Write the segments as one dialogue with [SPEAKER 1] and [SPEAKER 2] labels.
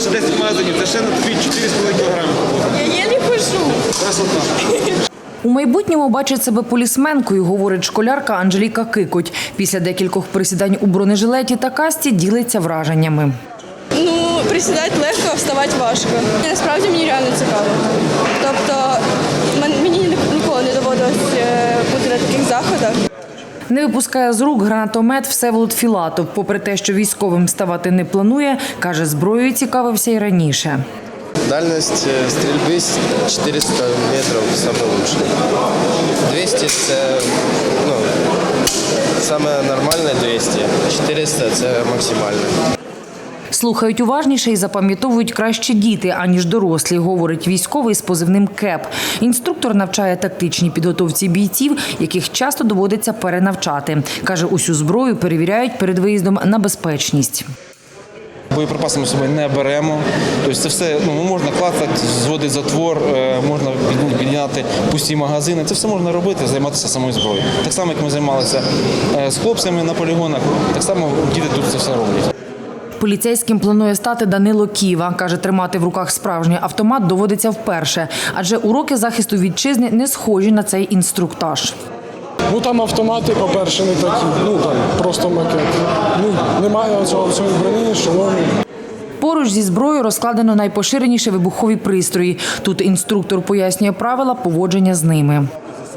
[SPEAKER 1] зробиш 10 магазинів, це ще на тобі 4,5 кілограми.
[SPEAKER 2] Я еле хожу.
[SPEAKER 1] Красота.
[SPEAKER 3] У майбутньому бачить себе полісменкою, говорить школярка Анжеліка Кикоть. Після декількох присідань у бронежилеті та касті ділиться враженнями.
[SPEAKER 2] Ну, присідати легко, а вставати важко. Насправді мені реально цікаво. Тобто мені ніколи не доводилось е, бути на таких заходах.
[SPEAKER 3] Не випускає з рук гранатомет Всеволод Філатов. Попри те, що військовим ставати не планує, каже, зброєю цікавився і раніше.
[SPEAKER 4] Дальність стрільби 400 метрів найкраще. 200 це ну, саме нормальне 200, 400 це максимальне.
[SPEAKER 3] Слухають уважніше і запам'ятовують краще діти, аніж дорослі, говорить військовий з позивним КЕП. Інструктор навчає тактичній підготовці бійців, яких часто доводиться перенавчати. Каже, усю зброю перевіряють перед виїздом на безпечність.
[SPEAKER 5] Боєприпаси ми з собою не беремо. Тобто це все ну, можна клацати, зводити затвор, е, можна під- підняти пусті магазини. Це все можна робити, займатися самою зброєю. Так само, як ми займалися е, з хлопцями на полігонах, так само діти тут це все роблять.
[SPEAKER 3] Поліцейським планує стати Данило Ківа. Каже, тримати в руках справжній автомат доводиться вперше, адже уроки захисту вітчизни не схожі на цей інструктаж.
[SPEAKER 6] Ну там автомати, по-перше, не такі. Ну там просто макет. Ну немає цього всього броні, шоломів.
[SPEAKER 3] Поруч зі зброєю розкладено найпоширеніші вибухові пристрої. Тут інструктор пояснює правила поводження з ними.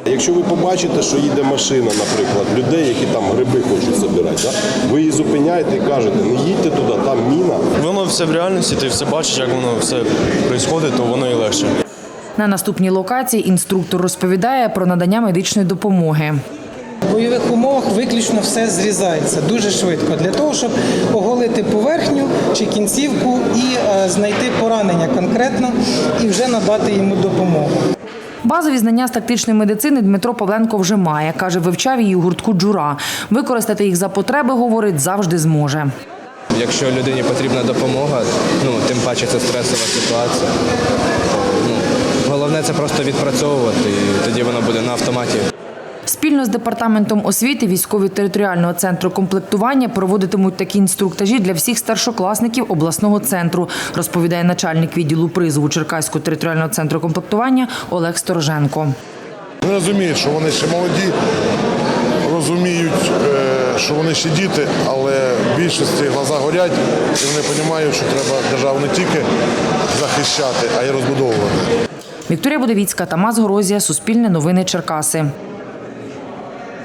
[SPEAKER 7] Якщо ви побачите, що їде машина, наприклад, людей, які там гриби хочуть забирати, да? ви її зупиняєте і кажете, не їдьте туди, там міна.
[SPEAKER 8] Воно все в реальності, ти все бачиш, як воно все відбувається, то воно і легше.
[SPEAKER 3] На наступній локації інструктор розповідає про надання медичної допомоги.
[SPEAKER 9] В бойових умовах виключно все зрізається дуже швидко для того, щоб оголити поверхню чи кінцівку і е, знайти поранення конкретно і вже надати йому допомогу.
[SPEAKER 3] Базові знання з тактичної медицини Дмитро Павленко вже має. Каже, вивчав її у гуртку джура. Використати їх за потреби, говорить, завжди зможе.
[SPEAKER 4] Якщо людині потрібна допомога, ну тим паче це стресова ситуація. Ну, головне це просто відпрацьовувати, і тоді воно буде на автоматі.
[SPEAKER 3] Спільно з департаментом освіти військові територіального центру комплектування проводитимуть такі інструктажі для всіх старшокласників обласного центру, розповідає начальник відділу призову Черкаського територіального центру комплектування Олег Стороженко.
[SPEAKER 10] Вони розуміють, що вони ще молоді, розуміють, е, що вони ще діти, але в більшості глаза горять, і вони розуміють, що треба державу не тільки захищати, а й розбудовувати.
[SPEAKER 3] Вікторія Будовіцька, Тамас Горозія, Суспільне новини Черкаси.